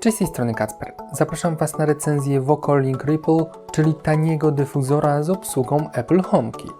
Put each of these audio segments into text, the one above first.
Cześć z tej strony Kacper. Zapraszam Was na recenzję Vocalink Ripple, czyli taniego dyfuzora z obsługą Apple HomeKit.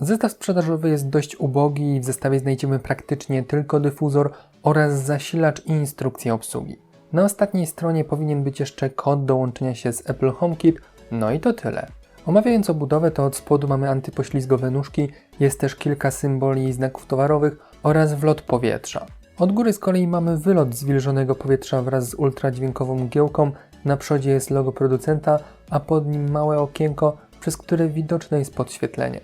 Zestaw sprzedażowy jest dość ubogi i w zestawie znajdziemy praktycznie tylko dyfuzor oraz zasilacz i instrukcję obsługi. Na ostatniej stronie powinien być jeszcze kod do łączenia się z Apple HomeKit, no i to tyle. Omawiając obudowę, to od spodu mamy antypoślizgowe nóżki, jest też kilka symboli i znaków towarowych oraz wlot powietrza. Od góry z kolei mamy wylot zwilżonego powietrza wraz z ultradźwiękową mgiełką, na przodzie jest logo producenta, a pod nim małe okienko, przez które widoczne jest podświetlenie.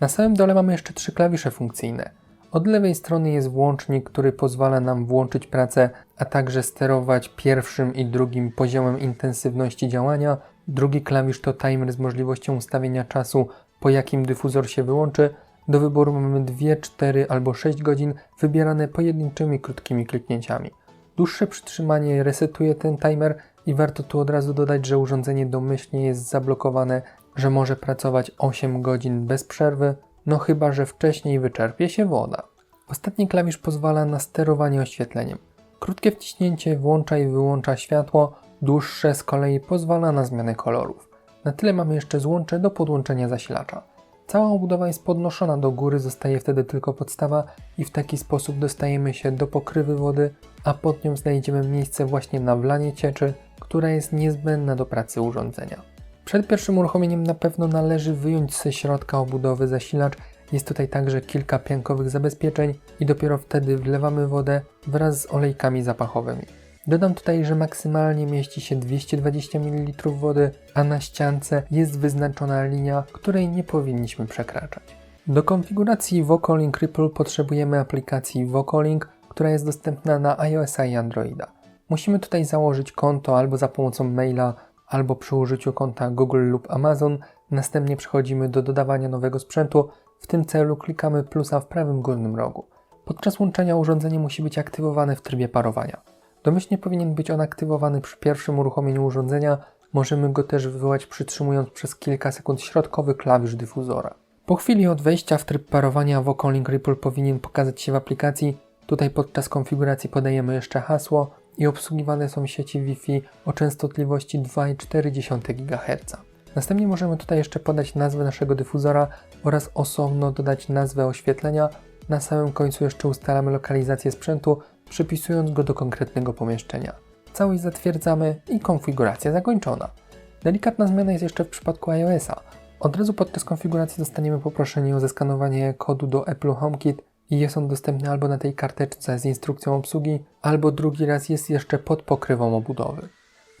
Na samym dole mamy jeszcze trzy klawisze funkcyjne. Od lewej strony jest włącznik, który pozwala nam włączyć pracę, a także sterować pierwszym i drugim poziomem intensywności działania. Drugi klawisz to timer z możliwością ustawienia czasu, po jakim dyfuzor się wyłączy. Do wyboru mamy 2, 4 albo 6 godzin, wybierane pojedynczymi krótkimi kliknięciami. Dłuższe przytrzymanie resetuje ten timer i warto tu od razu dodać, że urządzenie domyślnie jest zablokowane, że może pracować 8 godzin bez przerwy, no chyba, że wcześniej wyczerpie się woda. Ostatni klawisz pozwala na sterowanie oświetleniem. Krótkie wciśnięcie włącza i wyłącza światło, dłuższe z kolei pozwala na zmianę kolorów. Na tyle mamy jeszcze złącze do podłączenia zasilacza. Cała obudowa jest podnoszona do góry, zostaje wtedy tylko podstawa i w taki sposób dostajemy się do pokrywy wody, a pod nią znajdziemy miejsce właśnie na wlanie cieczy, która jest niezbędna do pracy urządzenia. Przed pierwszym uruchomieniem na pewno należy wyjąć ze środka obudowy zasilacz. Jest tutaj także kilka piankowych zabezpieczeń i dopiero wtedy wlewamy wodę wraz z olejkami zapachowymi. Dodam tutaj, że maksymalnie mieści się 220 ml wody, a na ściance jest wyznaczona linia, której nie powinniśmy przekraczać. Do konfiguracji Vocalink Ripple potrzebujemy aplikacji Vocalink, która jest dostępna na iOS i Androida. Musimy tutaj założyć konto albo za pomocą maila, albo przy użyciu konta Google lub Amazon. Następnie przechodzimy do dodawania nowego sprzętu. W tym celu klikamy plusa w prawym górnym rogu. Podczas łączenia urządzenie musi być aktywowane w trybie parowania. Domyślnie powinien być on aktywowany przy pierwszym uruchomieniu urządzenia. Możemy go też wywołać przytrzymując przez kilka sekund środkowy klawisz dyfuzora. Po chwili od wejścia w tryb parowania Vocalink Ripple powinien pokazać się w aplikacji. Tutaj podczas konfiguracji podajemy jeszcze hasło i obsługiwane są sieci Wi-Fi o częstotliwości 2,4 GHz. Następnie możemy tutaj jeszcze podać nazwę naszego dyfuzora oraz osobno dodać nazwę oświetlenia. Na samym końcu jeszcze ustalamy lokalizację sprzętu, przypisując go do konkretnego pomieszczenia. Całość zatwierdzamy i konfiguracja zakończona. Delikatna zmiana jest jeszcze w przypadku iOS-a. Od razu podczas konfiguracji dostaniemy poproszenie o zeskanowanie kodu do Apple HomeKit i jest on dostępny albo na tej karteczce z instrukcją obsługi, albo drugi raz jest jeszcze pod pokrywą obudowy.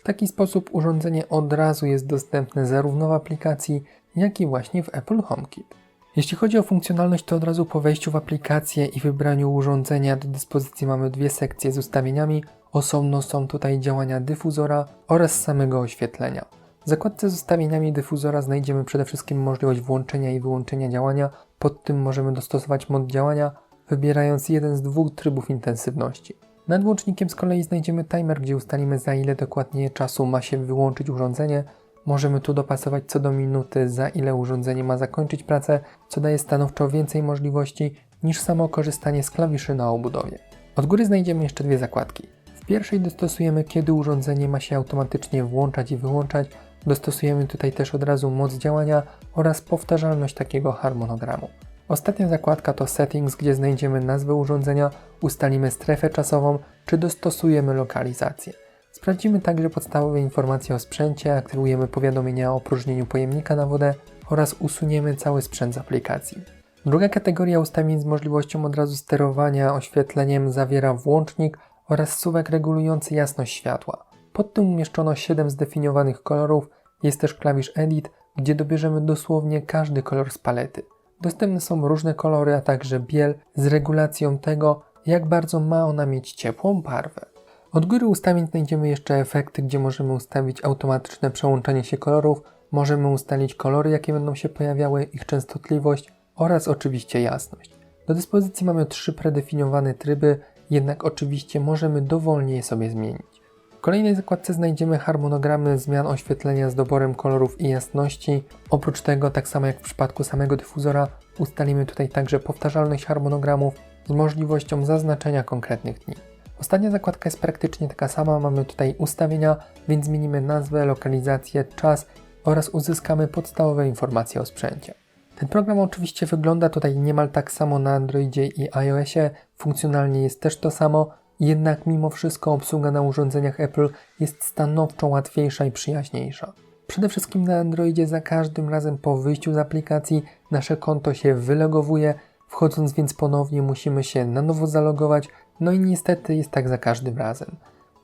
W taki sposób urządzenie od razu jest dostępne zarówno w aplikacji, jak i właśnie w Apple HomeKit. Jeśli chodzi o funkcjonalność, to od razu po wejściu w aplikację i wybraniu urządzenia do dyspozycji mamy dwie sekcje z ustawieniami. Osobno są tutaj działania dyfuzora oraz samego oświetlenia. W zakładce z ustawieniami dyfuzora znajdziemy przede wszystkim możliwość włączenia i wyłączenia działania. Pod tym możemy dostosować mod działania, wybierając jeden z dwóch trybów intensywności. Nad włącznikiem z kolei znajdziemy timer, gdzie ustalimy za ile dokładnie czasu ma się wyłączyć urządzenie. Możemy tu dopasować co do minuty, za ile urządzenie ma zakończyć pracę, co daje stanowczo więcej możliwości niż samo korzystanie z klawiszy na obudowie. Od góry znajdziemy jeszcze dwie zakładki. W pierwszej dostosujemy, kiedy urządzenie ma się automatycznie włączać i wyłączać. Dostosujemy tutaj też od razu moc działania oraz powtarzalność takiego harmonogramu. Ostatnia zakładka to Settings, gdzie znajdziemy nazwę urządzenia, ustalimy strefę czasową czy dostosujemy lokalizację. Sprawdzimy także podstawowe informacje o sprzęcie, aktywujemy powiadomienia o opróżnieniu pojemnika na wodę oraz usuniemy cały sprzęt z aplikacji. Druga kategoria ustawień z możliwością od razu sterowania oświetleniem zawiera włącznik oraz suwak regulujący jasność światła. Pod tym umieszczono 7 zdefiniowanych kolorów, jest też klawisz Edit, gdzie dobierzemy dosłownie każdy kolor z palety. Dostępne są różne kolory, a także biel z regulacją tego, jak bardzo ma ona mieć ciepłą barwę. Od góry ustawień znajdziemy jeszcze efekty, gdzie możemy ustawić automatyczne przełączanie się kolorów, możemy ustalić kolory, jakie będą się pojawiały, ich częstotliwość oraz oczywiście jasność. Do dyspozycji mamy trzy predefiniowane tryby, jednak oczywiście możemy dowolnie je sobie zmienić. kolejnej zakładce znajdziemy harmonogramy zmian oświetlenia z doborem kolorów i jasności. Oprócz tego, tak samo jak w przypadku samego dyfuzora, ustalimy tutaj także powtarzalność harmonogramów z możliwością zaznaczenia konkretnych dni. Ostatnia zakładka jest praktycznie taka sama, mamy tutaj ustawienia, więc zmienimy nazwę, lokalizację, czas oraz uzyskamy podstawowe informacje o sprzęcie. Ten program oczywiście wygląda tutaj niemal tak samo na Androidzie i iOSie, funkcjonalnie jest też to samo, jednak mimo wszystko obsługa na urządzeniach Apple jest stanowczo łatwiejsza i przyjaźniejsza. Przede wszystkim na Androidzie za każdym razem po wyjściu z aplikacji nasze konto się wylogowuje, wchodząc więc ponownie musimy się na nowo zalogować, no i niestety jest tak za każdym razem.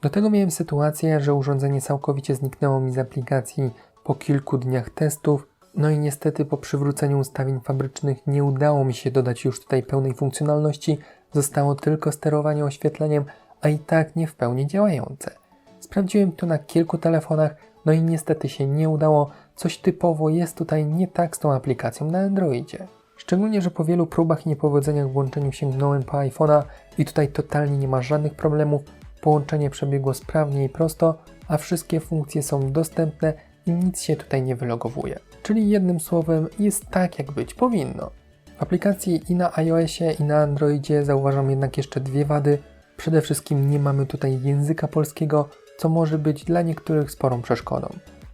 Do tego miałem sytuację, że urządzenie całkowicie zniknęło mi z aplikacji po kilku dniach testów, no i niestety po przywróceniu ustawień fabrycznych nie udało mi się dodać już tutaj pełnej funkcjonalności, zostało tylko sterowanie oświetleniem, a i tak nie w pełni działające. Sprawdziłem to na kilku telefonach, no i niestety się nie udało, coś typowo jest tutaj nie tak z tą aplikacją na Androidzie. Szczególnie, że po wielu próbach i niepowodzeniach w łączeniu sięgnąłem po iPhone'a i tutaj totalnie nie ma żadnych problemów, połączenie przebiegło sprawnie i prosto, a wszystkie funkcje są dostępne i nic się tutaj nie wylogowuje. Czyli jednym słowem jest tak, jak być powinno. W aplikacji i na iOSie i na Androidzie zauważam jednak jeszcze dwie wady. Przede wszystkim nie mamy tutaj języka polskiego, co może być dla niektórych sporą przeszkodą.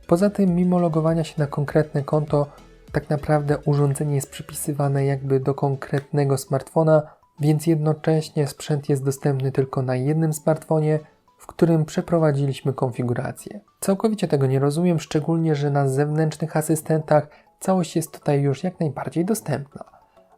Poza tym, mimo logowania się na konkretne konto, tak naprawdę urządzenie jest przypisywane jakby do konkretnego smartfona, więc jednocześnie sprzęt jest dostępny tylko na jednym smartfonie, w którym przeprowadziliśmy konfigurację. Całkowicie tego nie rozumiem, szczególnie, że na zewnętrznych asystentach całość jest tutaj już jak najbardziej dostępna.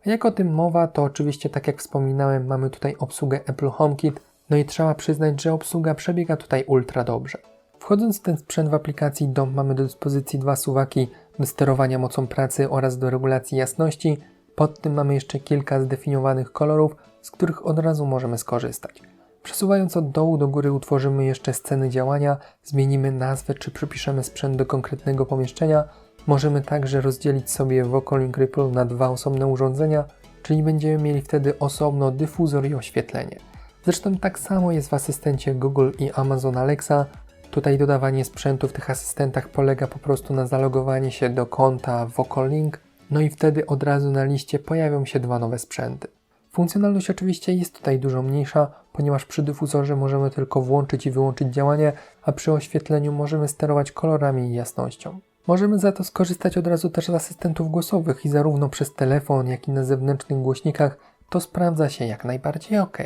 A jak o tym mowa, to oczywiście tak jak wspominałem, mamy tutaj obsługę Apple HomeKit, no i trzeba przyznać, że obsługa przebiega tutaj ultra dobrze. Wchodząc w ten sprzęt w aplikacji DOM mamy do dyspozycji dwa suwaki do sterowania mocą pracy oraz do regulacji jasności. Pod tym mamy jeszcze kilka zdefiniowanych kolorów, z których od razu możemy skorzystać. Przesuwając od dołu do góry utworzymy jeszcze sceny działania, zmienimy nazwę czy przypiszemy sprzęt do konkretnego pomieszczenia. Możemy także rozdzielić sobie Vocalink Ripple na dwa osobne urządzenia, czyli będziemy mieli wtedy osobno dyfuzor i oświetlenie. Zresztą tak samo jest w asystencie Google i Amazon Alexa. Tutaj dodawanie sprzętu w tych asystentach polega po prostu na zalogowaniu się do konta Vocalink, no i wtedy od razu na liście pojawią się dwa nowe sprzęty. Funkcjonalność oczywiście jest tutaj dużo mniejsza, ponieważ przy dyfuzorze możemy tylko włączyć i wyłączyć działanie, a przy oświetleniu możemy sterować kolorami i jasnością. Możemy za to skorzystać od razu też z asystentów głosowych i zarówno przez telefon, jak i na zewnętrznych głośnikach to sprawdza się jak najbardziej ok.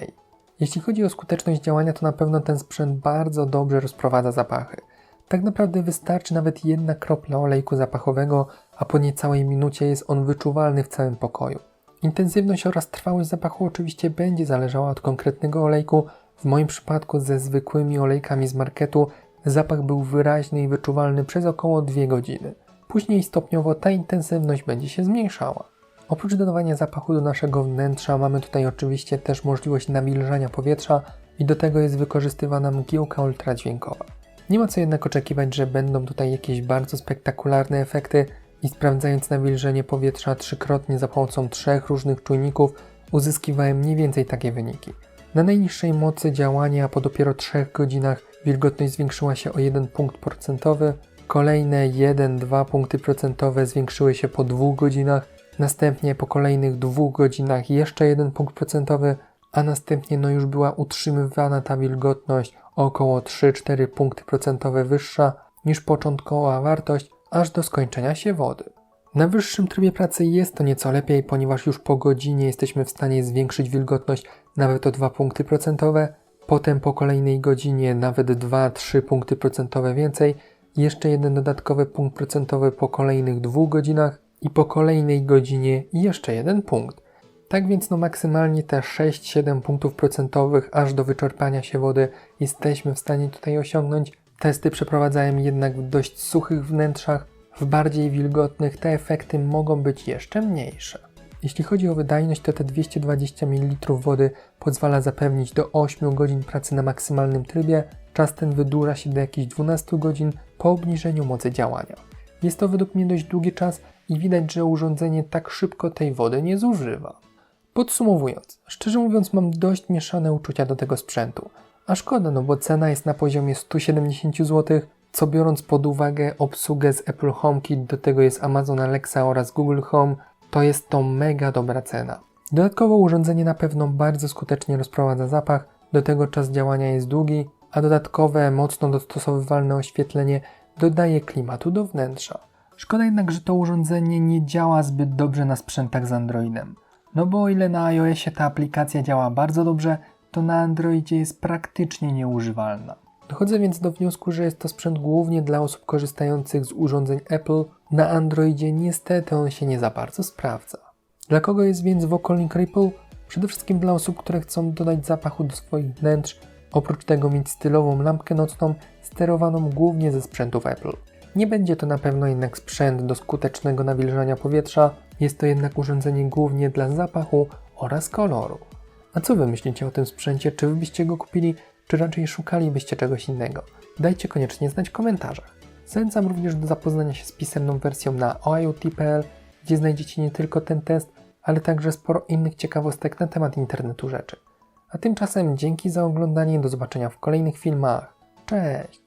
Jeśli chodzi o skuteczność działania, to na pewno ten sprzęt bardzo dobrze rozprowadza zapachy. Tak naprawdę wystarczy nawet jedna kropla olejku zapachowego, a po niecałej minucie jest on wyczuwalny w całym pokoju. Intensywność oraz trwałość zapachu oczywiście będzie zależała od konkretnego olejku. W moim przypadku ze zwykłymi olejkami z marketu zapach był wyraźny i wyczuwalny przez około 2 godziny. Później stopniowo ta intensywność będzie się zmniejszała. Oprócz dodawania zapachu do naszego wnętrza mamy tutaj oczywiście też możliwość nawilżania powietrza i do tego jest wykorzystywana mgiełka ultradźwiękowa. Nie ma co jednak oczekiwać, że będą tutaj jakieś bardzo spektakularne efekty i sprawdzając nawilżenie powietrza trzykrotnie za pomocą trzech różnych czujników uzyskiwałem mniej więcej takie wyniki. Na najniższej mocy działania po dopiero 3 godzinach wilgotność zwiększyła się o 1 punkt procentowy, kolejne 1-2 punkty procentowe zwiększyły się po 2 godzinach, następnie po kolejnych 2 godzinach jeszcze 1 punkt procentowy, a następnie no już była utrzymywana ta wilgotność około 3-4 punkty procentowe wyższa niż początkowa wartość aż do skończenia się wody. Na wyższym trybie pracy jest to nieco lepiej, ponieważ już po godzinie jesteśmy w stanie zwiększyć wilgotność nawet o 2 punkty procentowe, potem po kolejnej godzinie nawet 2-3 punkty procentowe więcej, jeszcze jeden dodatkowy punkt procentowy po kolejnych dwóch godzinach i po kolejnej godzinie jeszcze jeden punkt. Tak więc no maksymalnie te 6-7 punktów procentowych aż do wyczerpania się wody jesteśmy w stanie tutaj osiągnąć. Testy przeprowadzałem jednak w dość suchych wnętrzach, w bardziej wilgotnych te efekty mogą być jeszcze mniejsze. Jeśli chodzi o wydajność, to te 220 ml wody pozwala zapewnić do 8 godzin pracy na maksymalnym trybie. Czas ten wydłuża się do jakichś 12 godzin po obniżeniu mocy działania. Jest to według mnie dość długi czas i widać, że urządzenie tak szybko tej wody nie zużywa. Podsumowując, szczerze mówiąc mam dość mieszane uczucia do tego sprzętu. A szkoda, no bo cena jest na poziomie 170 zł, co biorąc pod uwagę obsługę z Apple HomeKit, do tego jest Amazon Alexa oraz Google Home, to jest to mega dobra cena. Dodatkowo urządzenie na pewno bardzo skutecznie rozprowadza zapach, do tego czas działania jest długi, a dodatkowe, mocno dostosowywalne oświetlenie dodaje klimatu do wnętrza. Szkoda jednak, że to urządzenie nie działa zbyt dobrze na sprzętach z Androidem. No bo o ile na iOSie ta aplikacja działa bardzo dobrze, to na Androidzie jest praktycznie nieużywalna. Dochodzę więc do wniosku, że jest to sprzęt głównie dla osób korzystających z urządzeń Apple. Na Androidzie niestety on się nie za bardzo sprawdza. Dla kogo jest więc Vocalink Ripple? Przede wszystkim dla osób, które chcą dodać zapachu do swoich wnętrz, oprócz tego mieć stylową lampkę nocną sterowaną głównie ze sprzętów Apple. Nie będzie to na pewno jednak sprzęt do skutecznego nawilżania powietrza, jest to jednak urządzenie głównie dla zapachu oraz koloru. A co wy myślicie o tym sprzęcie? Czy wy byście go kupili, czy raczej szukalibyście czegoś innego? Dajcie koniecznie znać w komentarzach. Zachęcam również do zapoznania się z pisemną wersją na oiot.pl, gdzie znajdziecie nie tylko ten test, ale także sporo innych ciekawostek na temat internetu rzeczy. A tymczasem dzięki za oglądanie, do zobaczenia w kolejnych filmach. Cześć!